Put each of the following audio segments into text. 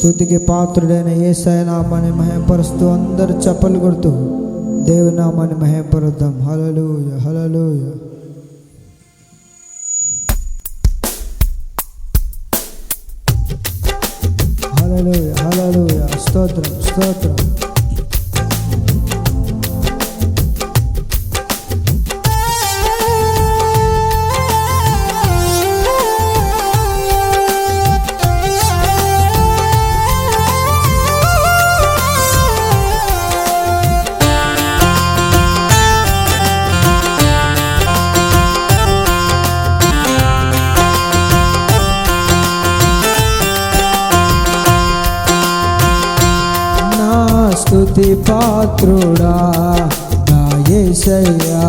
స్థుతికి పాత్రుడైన ఏసైనామాన్ని మహేపరుస్తూ అందరు చెప్పలు కొడుతూ దేవునామాన్ని మహపరుద్దాం. హలలోయ హలలోయ హలలోయ హలలోయ స్తోత్రం స్తోత్రం. పాత్రుడా నా ఏసయ్యా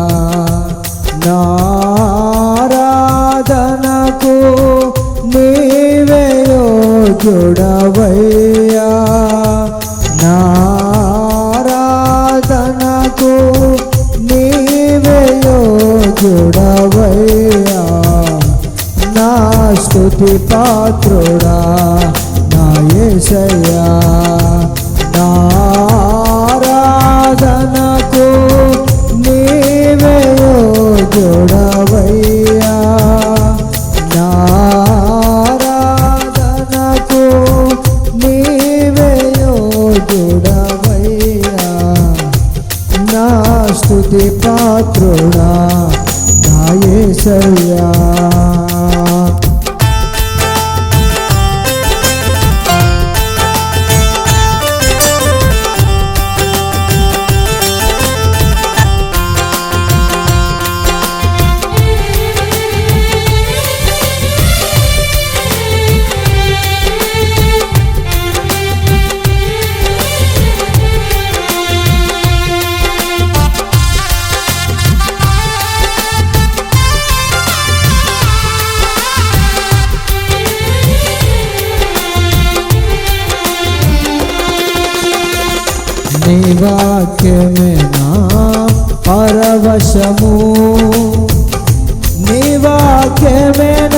నారాధనకు నీవే యోగ్యుడవయ్యా. నారాధనకు నీవే యోగ్యుడవయ్యా. నా స్తుతి పాత్రుడా నా ఏసయ్యా. के में परवशमू निवा के में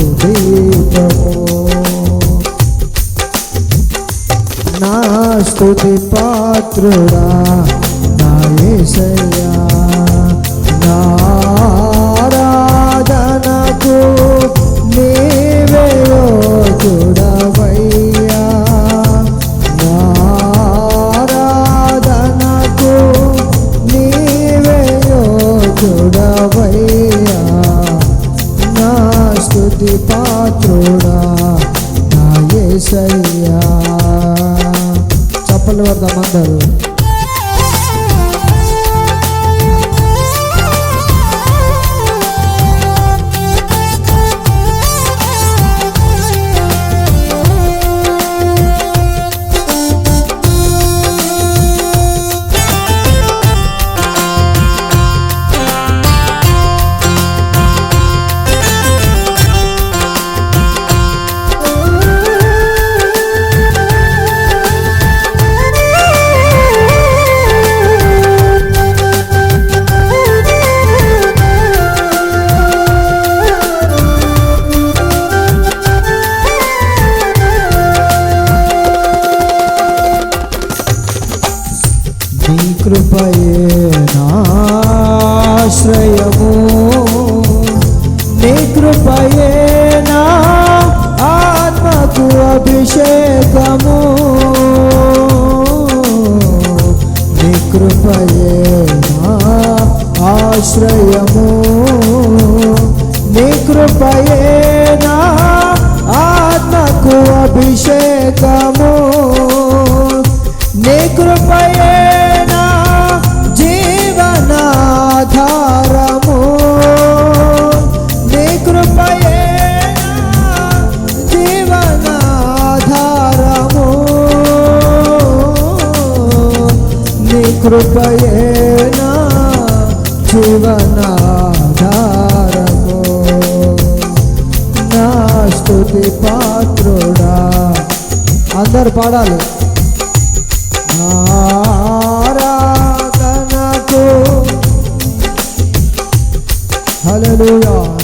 నాయకుడే ప్రభు నా స్తుతి పాత్రుడా కృపయేనా జీవనాధారము. నా స్థుతి పాత్రుడా. అందరు పాడాలి. ఆరాధనకు. హలో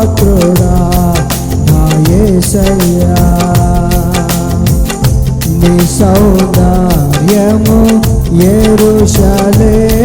పాత్రుడా నా యేసయ్యా నీ సౌందర్యము ఎరుషలేము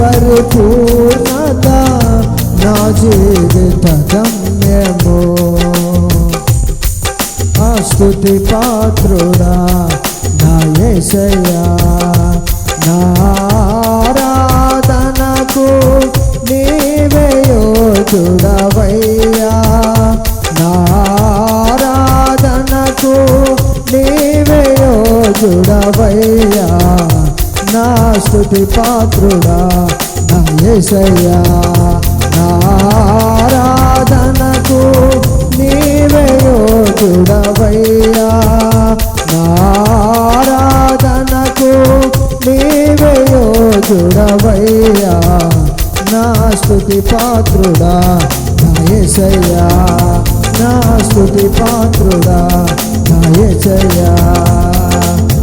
పరిపూర్ణత నా జీవిత గమ్యము ఆ పాత్రుడా నా యేసయ్యా నా ఆరాధనకు నీవే యోధుడవయ్యా. నా ఆరాధనకు నీవే యోధుడవయ్యా. స్థుతి పాత్రుడా నా యేసయ్యా నా ఆరాధనకు నీవే యోగుడవయ్యా నా ఆరాధనకు నీవే యోగుడవయ్యా నా స్థుతి పాత్రుడా నా యేసయ్యా నా స్థుతి పాత్రుడా నా యేసయ్యా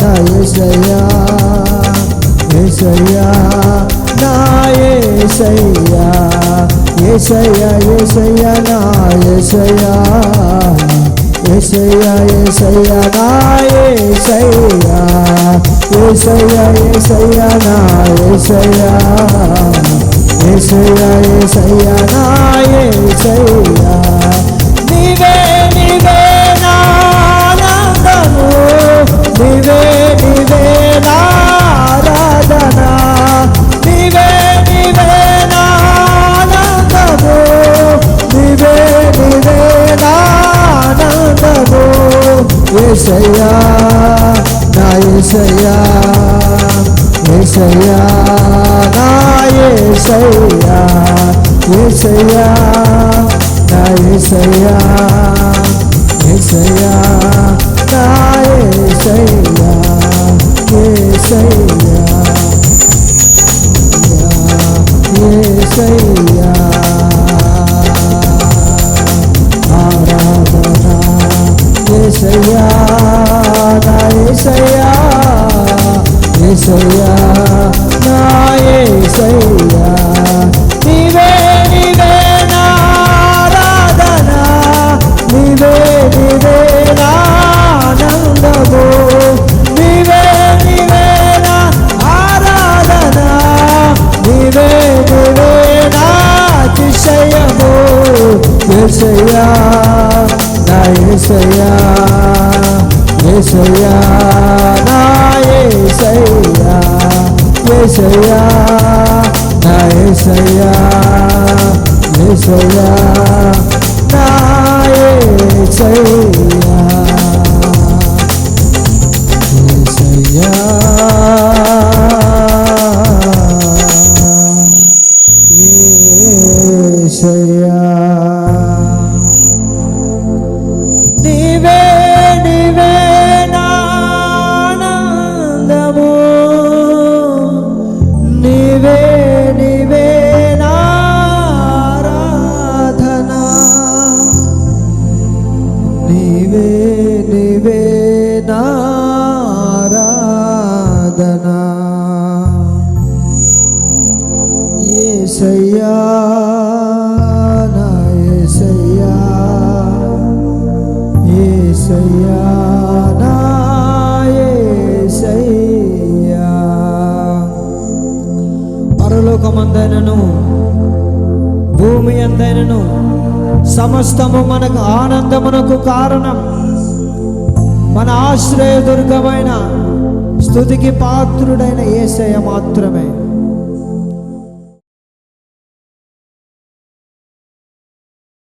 నాథ ఏసయ్యా ఏసయ్యా నా ఏసయ్యా ఏసయ్యా ఏసయ్యా నా ఏసయ్యా ఏసయ్యా ఏసయ్యా నా ఏసయ్యా ఏసయ్యా ఏసయ్యా నా ఏసయ్యా ఏసయ్యా ఏసయ్యా నా ఏసయ్యా. ఆరాధనా నీవే నీవే నానందము నీవే నీవే నానందము ఏసయ్యా నా ఏసయ్యా ఏసయ్యా నా ఏసయ్యా ఏసయ్యా నా ఏసయ్యా ఏసయ్యా. say. ఏసయ్యా నా ఏసయ్యా ఏసయ్యా నా ఏసయ్యా ఏసయ్యా నా ఏసయ్యా ఏసయ్యా నా ఏసయ్యా Yeah. నీవే నారాధనా. ఏసయ్యా నా ఏసయ్యా ఏసయ్యా నా ఏసయ్యా. పరలోకమందైనను భూమి ఎంతైనను సమస్తము మనకు ఆనందమునకు కారణం. మన ఆశ్రయ దుర్గమైన స్థుతికి పాత్రుడైన ఏసయ మాత్రమే.